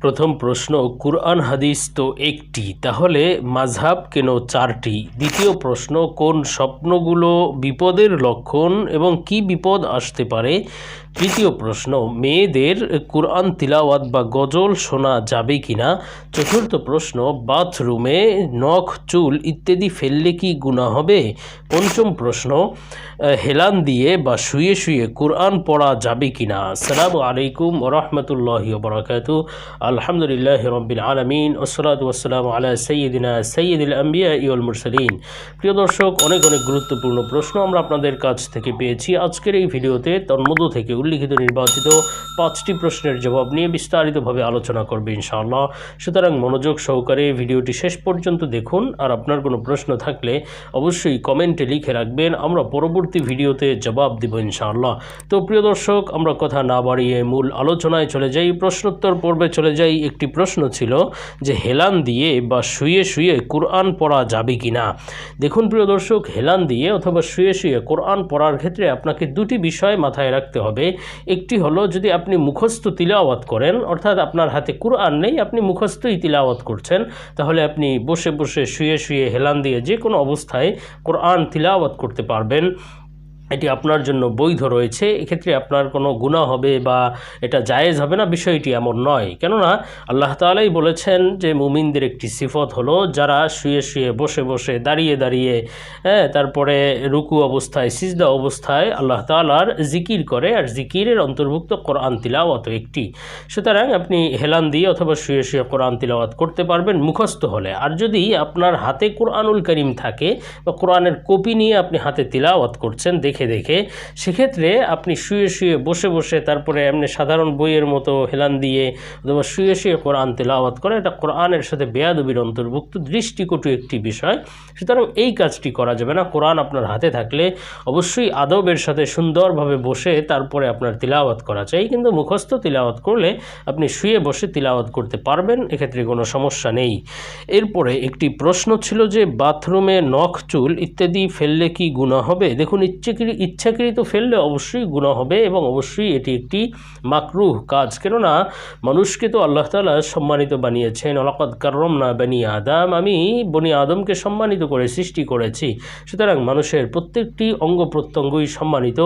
প্রথম প্রশ্ন, কুরআন হাদিস তো একটি, তাহলে মাঝহাব কেন চারটি? দ্বিতীয় প্রশ্ন, কোন স্বপ্নগুলো বিপদের লক্ষণ এবং কি বিপদ আসতে পারে? তৃতীয় প্রশ্ন, মেয়েদের কোরআন তিলাওয়াত বা গজল শোনা যাবে কিনা? চতুর্থ প্রশ্ন, বাথরুমে নখ, চুল ইত্যাদি ফেললে কি গুণা হবে? পঞ্চম প্রশ্ন হেলান দিয়ে বা শুয়ে শুয়ে কোরআন পড়া যাবে কিনা? আসসালামু আলাইকুম ওরহমতুল্লাহ বরাকাতু আলহামদুলিল্লাহ রবিল আলমিন ওসলাত ওসালাম আলা সৈয়দিনা সৈয়দুল আম্বিয়া ইউল মুরসালিন। প্রিয় দর্শক, অনেক অনেক গুরুত্বপূর্ণ প্রশ্ন আমরা আপনাদের কাছ থেকে পেয়েছি। আজকের এই ভিডিওতে তন্মধ্য থেকে উল্লিখিত নির্বাচিত পাঁচটি প্রশ্নের জবাব নিয়ে বিস্তারিতভাবে আলোচনা করবে ইনশাআল্লাহ। সুতরাং মনোযোগ সহকারে ভিডিওটি শেষ পর্যন্ত দেখুন। আর আপনার কোনো প্রশ্ন থাকলে অবশ্যই কমেন্টে লিখে রাখবেন। আমরা পরবর্তী ভিডিওতে জবাব দেব ইনশাআল্লাহ। তো প্রিয় দর্শক, আমরা কথা না বাড়িয়ে মূল আলোচনায় চলে যাই। প্রশ্নোত্তর পর্বে চলে যাই। একটি প্রশ্ন ছিল যে, হেলান দিয়ে বা শুয়ে শুয়ে কোরআন পড়া যাবে কি না দেখুন প্রিয় দর্শক, হেলান দিয়ে অথবা শুয়ে শুয়ে কোরআন পড়ার ক্ষেত্রে আপনাকে দুটি বিষয় মাথায় রাখতে হবে। একটি হলো যদি আপনি মুখস্থ তিলাওয়াত করেন, অর্থাৎ আপনার হাতে কোরআন নেই, আপনি মুখস্থই তিলাওয়াত করছেন, তাহলে আপনি বসে বসে শুয়ে শুয়ে হেলান দিয়ে যে কোনো অবস্থায় কোরআন তিলাওয়াত করতে পারবেন। এটি আপনার জন্য বৈধ রয়েছে। এক্ষেত্রে আপনার কোনো গুণা হবে বা এটা জায়েজ হবে না, বিষয়টি এমন নয়। কেননা আল্লাহ তালাই বলেছেন যে, মুমিনদের একটি সিফত হলো, যারা শুয়ে শুয়ে বসে বসে, দাঁড়িয়ে দাঁড়িয়ে হ্যাঁ তারপরে রুকু অবস্থায়, সিজদা অবস্থায় আল্লাহ তালার জিকির করে, আর জিকিরের অন্তর্ভুক্ত কোরআন তিলাওয়াত একটি। সুতরাং আপনি হেলান দিয়ে অথবা শুয়ে শুয়ে কোরআন তিলাওয়াত করতে পারবেন, মুখস্থ হলে। আর যদি আপনার হাতে কোরআনুল করিম থাকে, বা কোরআনের কপি নিয়ে আপনি হাতে তিলাওয়াত করছেন, দেখে দেখে দেখে। সেক্ষেত্রে আপনি শুয়ে শুয়ে বসে বসে তারপরে এমনি সাধারণ বইয়ের মতো হেলান দিয়ে অথবা শুয়ে শুয়ে কোরআন তেলাওয়াত করে, এটা কোরআনের সাথে বেয়াদবির অন্তর্ভুক্ত, দৃষ্টিকটু একটি বিষয়। সুতরাং এই কাজটি করা যাবে না। কোরআন আপনার হাতে থাকলে অবশ্যই আদবের সাথে সুন্দরভাবে বসে তারপরে আপনার তিলাওয়াত করা চাই। কিন্তু মুখস্থ তিলাওয়াত করলে আপনি শুয়ে বসে তিলাওয়াত করতে পারবেন, এক্ষেত্রে কোনো সমস্যা নেই। এরপরে একটি প্রশ্ন ছিল যে, বাথরুমে নখ চুল ইত্যাদি ফেললে কি গুণা হবে? দেখুন, ইচ্ছাকৃত ইচ্ছাকৃত ফেললে অবশ্যই গুণা হবে এবং অবশ্যই এটি একটি মাকরুহ কাজ। কেননা মানুষকে তো আল্লাহ তালা সম্মানিত বানিয়েছেন। অলাকাদ কারম না বানি আদাম, আমি বনি আদমকে সম্মানিত করে সৃষ্টি করেছি। সুতরাং মানুষের প্রত্যেকটি অঙ্গ প্রত্যঙ্গই সম্মানিত।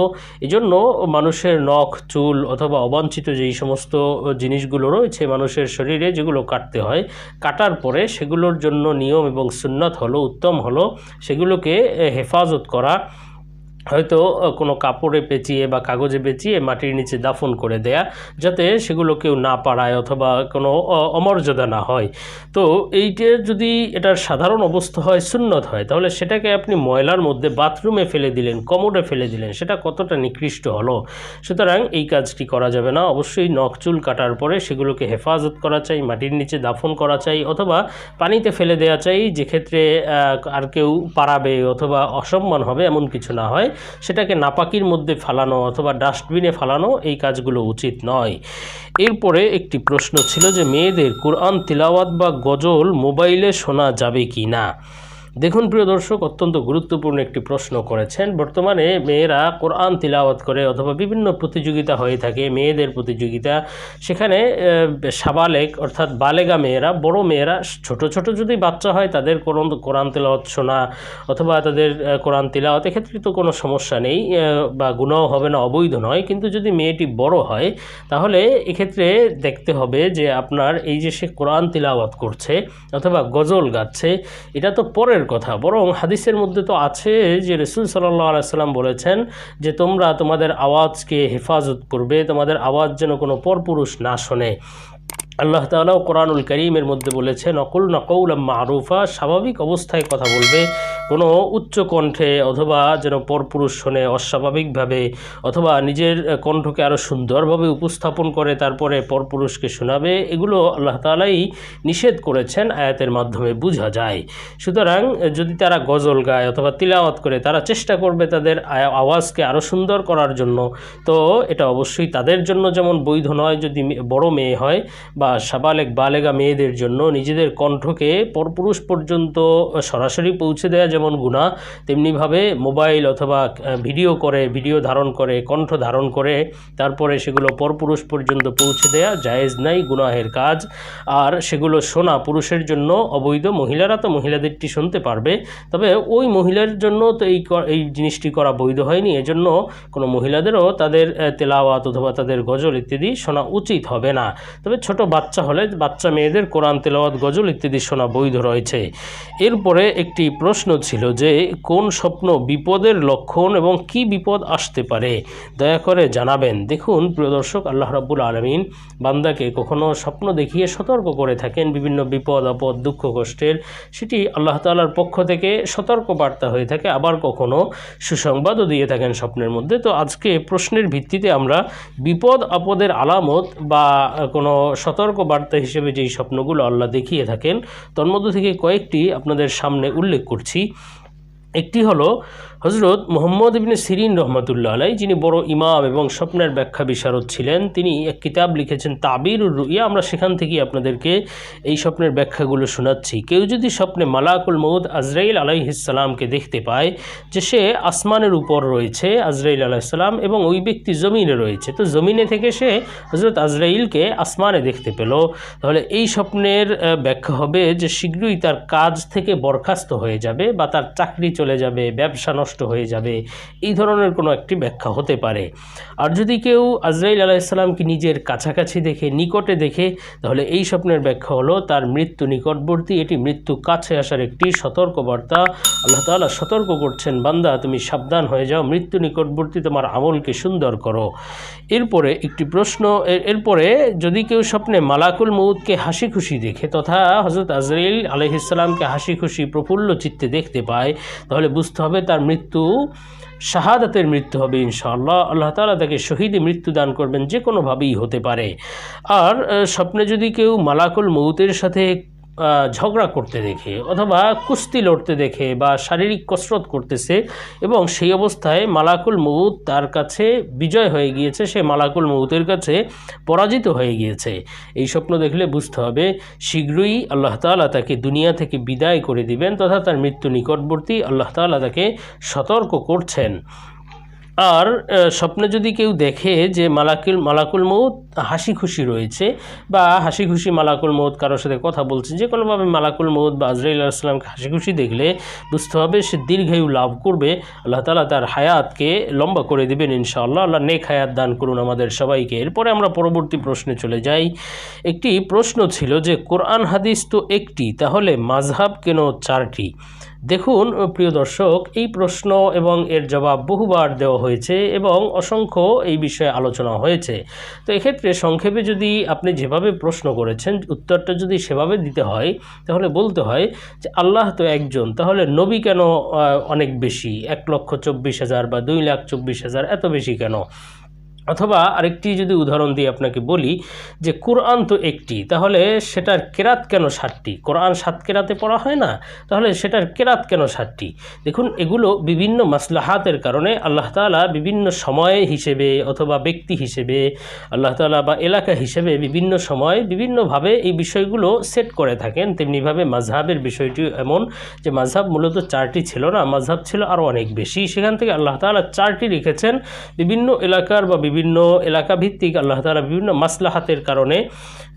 এজন্য মানুষের নখ, চুল অথবা অবাঞ্ছিত যেই সমস্ত জিনিসগুলো রয়েছে মানুষের শরীরে যেগুলো কাটতে হয়, কাটার পরে সেগুলোর জন্য নিয়ম এবং সুন্নত হলো, উত্তম হলো, সেগুলোকে হেফাজত করা। হয়তো কোনো কাপড়ে পেঁচিয়ে বা কাগজে পেঁচিয়ে মাটির নিচে দাফন করে দেয়া যাতে সেগুলো কেউ না পাড়ায় অথবা কোনো অমর্যাদা না হয়। তো এইটা যদি এটার সাধারণ অবস্থা হয় সুন্নত হয় তাহলে সেটাকে আপনি ময়লার মধ্যে বাথরুমে ফেলে দিলেন কমোডে ফেলে দিলেন সেটা কতটা নিকৃষ্ট হলো? সুতরাং এই কাজটি করা যাবে না। অবশ্যই নখ চুল কাটার পরে সেগুলোকে হেফাজত করা চাই মাটির নিচে দাফন করা চাই অথবা পানিতে ফেলে দেওয়া চাই যেক্ষেত্রে আহ, আর কেউ পারাবে অথবা অসম্মান হবে এমন কিছু না হয়। সেটাকে নাপাকির মধ্যে ফালানো অথবা ডাস্টবিনে ফালানো এই কাজগুলো উচিত নয়। এরপরে একটি প্রশ্ন ছিল যে মেয়েদের কোরআন তিলাওয়াত বা গজল মোবাইলে শোনা যাবে কি না দেখুন, প্রিয় দর্শক, অত্যন্ত গুরুত্বপূর্ণ একটি প্রশ্ন করেছেন। বর্তমানে মেয়েরা কোরআন তিলাওয়াত করে অথবা বিভিন্ন প্রতিযোগিতা হয়ে থাকে, মেয়েদের প্রতিযোগিতা। সেখানে সাবালেক অর্থাৎ বালেগা মেয়েরা, বড় মেয়েরা, ছোট ছোট যদি বাচ্চা হয়, তাদের কোরআন কোরআন তিলাওয়াত শোনা অথবা তাদের কোরআন তিলাওয়াত, এক্ষেত্রে তো কোনো সমস্যা নেই বা গুণাও হবে না, অবৈধ নয়। কিন্তু যদি মেয়েটি বড় হয়, তাহলে এক্ষেত্রে দেখতে হবে যে আপনার এই যে সে কোরআন তিলাওয়াত করছে অথবা গজল গাচ্ছে, এটা তো পরের কথা। বরং হাদিসের মধ্যে তো আছে যে রসুল সাল্লাহ আলাইসাল্লাম বলেছেন যে তোমরা তোমাদের আওয়াজকে হেফাজত করবে, তোমাদের আওয়াজ যেন কোনো পরপুরুষ না শোনে। আল্লাহ তালাও কোরআনুল করিমের মধ্যে বলেছেন অকুল নকৌল মারুফা স্বাভাবিক অবস্থায় কথা বলবে। কোনো উচ্চ কণ্ঠে অথবা যেন পরপুরুষ শোনে অস্বাভাবিকভাবে অথবা নিজের কণ্ঠকে আরও সুন্দরভাবে উপস্থাপন করে তারপরে পরপুরুষকে শোনাবে, এগুলো আল্লাহ তালাই নিষেধ করেছেন আয়াতের মাধ্যমে বোঝা যায়। সুতরাং যদি তারা গজল গায় অথবা তিলাওয়াত করে, তারা চেষ্টা করবে তাদের আওয়াজকে আরও সুন্দর করার জন্য। তো এটা অবশ্যই তাদের জন্য যেমন বৈধ নয়, যদি বড় মেয়ে হয় বা সাবালেক বালেগা মেয়েদের জন্য নিজেদের কণ্ঠকে পরপুরুষ পর্যন্ত সরাসরি পৌঁছে দেওয়া যেমন যেমন গুণা, তেমনিভাবে মোবাইল অথবা ভিডিও করে, ভিডিও ধারণ করে, কণ্ঠ ধারণ করে, তারপরে সেগুলো পরপুরুষ পর্যন্ত পৌঁছে দেয়া জায়েজ নাই, গুনাহের কাজ। আর সেগুলো শোনা পুরুষের জন্য অবৈধ, মহিলারা তো মহিলাদেরটি শুনতে পারবে। তবে ওই মহিলার জন্য তো এই এই জিনিসটি করা বৈধ হয়নি। এজন্য কোনো মহিলাদেরও তাদের তেলাওয়াত অথবা তাদের গজল ইত্যাদি শোনা উচিত হবে না। তবে ছোট বাচ্চা হলে বাচ্চা মেয়েদের কোরআন তেলাওয়াত, গজল ইত্যাদি শোনা বৈধ রয়েছে। এরপরে একটি প্রশ্ন ছিল যে কোন স্বপ্ন বিপদের লক্ষণ এবং কি বিপদ আসতে পারে, দয়া করে জানাবেন। দেখুন, প্রিয় দর্শক, আল্লাহ রাব্বুল আলমিন বান্দাকে কখনো স্বপ্ন দেখিয়ে সতর্ক করে থাকেন বিভিন্ন বিপদ, আপদ, দুঃখ, কষ্টের। সেটি আল্লাহ তাআলার পক্ষ থেকে সতর্ক বার্তা হয়ে থাকে। আবার কখনো সুসংবাদও দিয়ে থাকেন স্বপ্নের মধ্যে। তো আজকে প্রশ্নের ভিত্তিতে আমরা বিপদ, আপদের আলামত বা কোনো সতর্ক বার্তা হিসেবে যেই স্বপ্নগুলো আল্লাহ দেখিয়ে থাকেন, তন্মধ্য থেকে কয়েকটি আপনাদের সামনে উল্লেখ করছি। একটি হলো হজরত মোহাম্মদ ইবনে সিরিন রহমতুল্লাহ আলাই যিনি বড় ইমাম এবং স্বপ্নের ব্যাখ্যা বিশারদ ছিলেন। তিনি এক কিতাব লিখেছেন তাবির রুইয়া। আমরা সেখান থেকেই আপনাদেরকে এই স্বপ্নের ব্যাখ্যাগুলো শোনাচ্ছি। কেউ যদি স্বপ্নে মালাকুল মৌদ আজরাইল আলাইহিসাল্লামকে দেখতে পায় যে সে আসমানের উপর রয়েছে, আজরাইল আলাইসাল্লাম এবং ওই ব্যক্তি জমিনে রয়েছে, তো জমিনে থেকে সে হজরত আজরাইলকে আসমানে দেখতে পেল। তাহলে এই স্বপ্নের ব্যাখ্যা হবে যে শীঘ্রই তার কাজ থেকে বরখাস্ত হয়ে যাবে বা তার চাকরি চলে যাবে, ব্যবসা নষ্ট হয়ে যাবে, এই ধরনের কোনো একটি ব্যাখ্যা হতে পারে। আর যদি কেউ আজরাইল আলাইসাল্লামকে নিজের কাছাকাছি দেখে, নিকটে দেখে, তাহলে এই স্বপ্নের ব্যাখ্যা হলো তার মৃত্যু নিকটবর্তী, এটি মৃত্যু কাছে আসার একটি সতর্কবার্তা। আল্লাহ তাআলা সতর্ক করছেন, বান্দা তুমি সাবধান হয়ে যাও, মৃত্যু নিকটবর্তী তোমার আমলকে সুন্দর করো। এরপরে একটি প্রশ্ন এরপরে যদি কেউ স্বপ্নে মালাকুল মৌদকে হাসি খুশি দেখে, তথা হজরত আজরাইল আলহিসাল্লামকে হাসি খুশি প্রফুল্ল চিত্তে দেখতে পায় তাহলে বুঝতে হবে তার মৃত্যু, শাহাদাতের মৃত্যু হবে ইনশাআল্লাহ। আল্লাহ তালা তাকে শহীদে মৃত্যু দান করবেন, যে কোনোভাবেই হতে পারে। আর স্বপ্নে যদি কেউ মালাকুল মৌতের সাথে ঝগড়া করতে দেখে অথবা কুস্তি লড়তে দেখে বা শারীরিক কসরত করতেছে এবং সেই অবস্থায় মালাকুল মৌত তার কাছে বিজয় হয়ে গিয়েছে, সে মালাকুল মৌতের কাছে পরাজিত হয়ে গিয়েছে। এই স্বপ্ন দেখলে বুঝতে হবে, শীঘ্রই আল্লাহ তাআলা তাকে দুনিয়া থেকে বিদায় করে দিবেন তথা তার মৃত্যু নিকটবর্তী আল্লাহ তাআলা তাকে সতর্ক করছেন। আর স্বপ্নে যদি কেউ দেখে যে মালাকুল মালাকুল মৌত হাসি খুশি রয়েছে বা হাসি খুশি মালাকুল মৌত কারোর সাথে কথা বলছে যে কোনোভাবে মালাকুল মৌত বা আজরাইল আসলামকে হাসি খুশি দেখলে বুঝতে হবে সে দীর্ঘায়ু লাভ করবে, আল্লাহ তালা তার হায়াতকে লম্বা করে দেবেন ইনশাআল্লাহ। আল্লাহ নেক হায়াত দান করুন আমাদের সবাইকে। এরপরে আমরা পরবর্তী প্রশ্নে চলে যাই। একটি প্রশ্ন ছিল যে, কোরআন হাদিস তো একটি, তাহলে মাযহাব কেন চারটি? দেখুন প্রিয় দর্শক, এই প্রশ্ন এবং এর জবাব বহুবার দেওয়া হয়েছে এবং অসংখ্য এই বিষয়ে আলোচনা হয়েছে। তো এক্ষেত্রে সংক্ষেপে যদি আপনি যেভাবে প্রশ্ন করেছেন, উত্তরটা যদি সেভাবে দিতে হয়, তাহলে বলতে হয় যে আল্লাহ তো একজন, তাহলে নবী কেন অনেক বেশি? এক লক্ষ চব্বিশ হাজার বা দুই লাখ চব্বিশ হাজার এত বেশি কেন? অথবা আরেকটি যদি উদাহরণ দিয়ে আপনাকে বলি যে কোরআন তো একটি, তাহলে সেটার কেরাত কেন ষাটটি কোরআন সাত কেরাতে পড়া হয় না? তাহলে সেটার কেরাত কেন ষাটটি দেখুন, এগুলো বিভিন্ন মাসলাহাতের কারণে আল্লাহ তাআলা বিভিন্ন সময় হিসেবে অথবা ব্যক্তি হিসেবে, আল্লাহ তাআলা বা এলাকা হিসেবে বিভিন্ন সময় বিভিন্নভাবে এই বিষয়গুলো সেট করে থাকেন। তেমনিভাবে মাঝহাবের বিষয়টি এমন যে মাঝহাব মূলত চারটি ছিল না মাঝহাব ছিল আরও অনেক বেশি। সেখান থেকে আল্লাহ তাআলা চারটি রেখেছেন বিভিন্ন এলাকার বা বিভিন্ন এলাকা ভিত্তিক আল্লাহ তালা বিভিন্ন মাসলাহাতের কারণে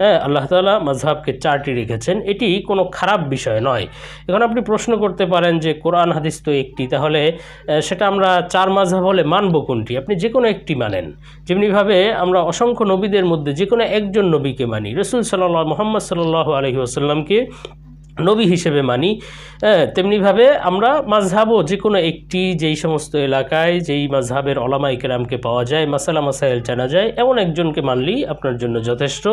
হ্যাঁ আল্লাহ তাআলা মাঝহাবকে চারটি রেখেছেন। এটি কোনো খারাপ বিষয় নয়। এখন আপনি প্রশ্ন করতে পারেন যে, কোরআন হাদিস তো একটি, তাহলে সেটা আমরা চার মাঝহাব হলে মানব কোনটি? আপনি যে কোনো একটি মানেন। যেমনিভাবে আমরা অসংখ্য নবীদের মধ্যে যে কোনো একজন নবীকে মানি। রসুল সাল্লাহ মোহাম্মদ সাল্লাহ আলহি আসাল্লামকে নবী হিসেবে মানি তেমনিভাবে আমরা মাঝহাবও যে কোনো একটি যেই সমস্ত এলাকায় যেই মাঝহাবের অলামা কেরামকে পাওয়া যায়, মাসালা মাসাইল জানা যায়, এমন একজনকে মানলেই আপনার জন্য যথেষ্ট,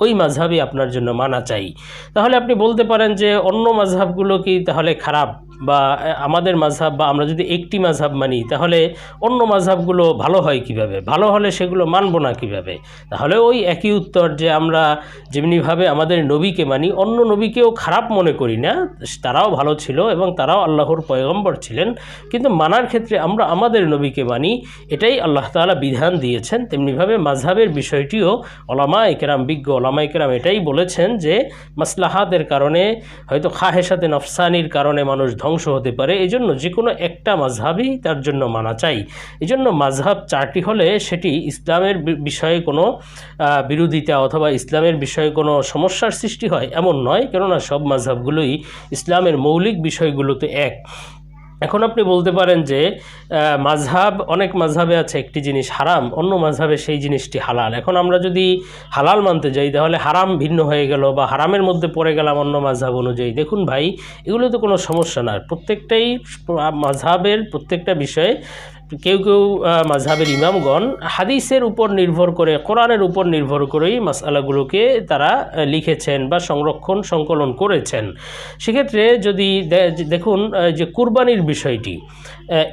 ওই মাঝহাবই আপনার জন্য মানা চাই। তাহলে আপনি বলতে পারেন যে অন্য মাঝহাবগুলো কি তাহলে খারাপ? বা আমাদের মাঝহাব বা আমরা যদি একটি মাঝহাব মানি, তাহলে অন্য মাঝহাবগুলো ভালো হয় কীভাবে? ভালো হলে সেগুলো মানব না কীভাবে? তাহলে ওই একই উত্তর যে আমরা যেমনিভাবে আমাদের নবীকে মানি, অন্য নবীকেও খারাপ মনে করি না। তারাও ভালো ছিল এবং তারাও আল্লাহর পয়গম্বর ছিলেন। কিন্তু মানার ক্ষেত্রে আমরা আমাদের নবীকে মানি, এটাই আল্লাহ তালা বিধান দিয়েছেন। তেমনিভাবে মাঝহাবের বিষয়টিও ওলামা একরাম বিজ্ঞ ওলামা একরাম এটাই বলেছেন যে, মাসলাহাতের কারণে, হয়তো খাহেসাতে নফসানির কারণে মানুষ ধ্বংস হতে পারে। এই জন্য যে কোনো একটা মাঝহাবই তার জন্য মানা চাই। এজন্য জন্য মাঝহাব চারটি হলে সেটি ইসলামের বিষয়ে কোনো বিরোধিতা অথবা ইসলামের বিষয়ে কোনো সমস্যার সৃষ্টি হয় এমন নয়। কেননা সব মাঝহাবগুলোই ইসলামের মৌলিক বিষয়গুলোতে এক। এখন আপনি বলতে পারেন যে মাঝহাব, অনেক মাঝহাবে আছে একটি জিনিস হারাম, অন্য মাঝহাবে সেই জিনিসটি হালাল। এখন আমরা যদি হালাল মানতে যাই, তাহলে হারাম ভিন্ন হয়ে গেল বা হারামের মধ্যে পড়ে গেলাম অন্য মাঝহাব অনুযায়ী। দেখুন ভাই এগুলো তো কোনো সমস্যা না প্রত্যেকটাই মাঝহাবের প্রত্যেকটা বিষয়ে কেউ কেউ মাঝহাবের ইমামগণ হাদিসের উপর নির্ভর করে, কোরআনের উপর নির্ভর করেই মাসালাগুলোকে তারা লিখেছেন বা সংরক্ষণ, সংকলন করেছেন। সেক্ষেত্রে যদি দেখুন যে কুরবানির বিষয়টি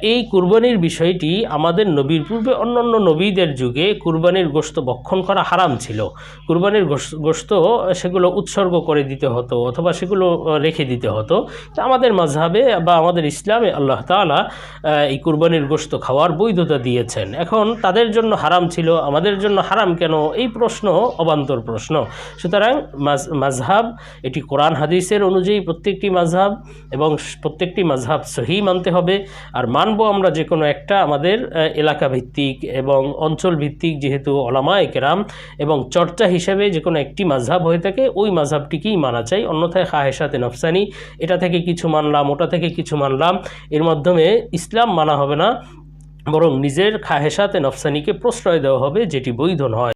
এই কুরবানির বিষয়টি আমাদের নবীর পূর্বে অন্যান্য নবীদের যুগে কুরবানির গোশত ভক্ষণ করা হারাম ছিল। কুরবানির গোশত সেগুলো উৎসর্গ করে দিতে হতো অথবা সেগুলো রেখে দিতে হতো। তো আমাদের মাঝহাবে বা আমাদের ইসলামে আল্লাহ আহ, এই কুরবানির গোশত খাওয়ার বৈধতা দিয়েছেন। এখন তাদের জন্য হারাম ছিল আমাদের জন্য হারাম কেন? এই প্রশ্ন অবান্তর প্রশ্ন। সুতরাং মাঝহাব এটি কোরআন হাদিসের অনুযায়ী প্রত্যেকটি মাঝহাব এবং প্রত্যেকটি মাঝহাব সহি মানতে হবে। আর মানবো আমরা যে কোনো একটা আমাদের এলাকা ভিত্তিক এবং অঞ্চল ভিত্তিক যেহেতু ওলামায়ে কেরাম এবং চর্চা হিসেবে যে কোনো একটি মাঝহাব হয়ে থাকে, ওই মাঝহাবটিকেই মানা চাই। অন্যথায় খাহেসাতে নফসানি, এটা থেকে কিছু মানলাম, ওটা থেকে কিছু মানলাম, এর মাধ্যমে ইসলাম মানা হবে না, বরং নিজের খাহেসাতে নফসানিকে প্রশ্রয় দেওয়া হবে, যেটি বৈধ নয়।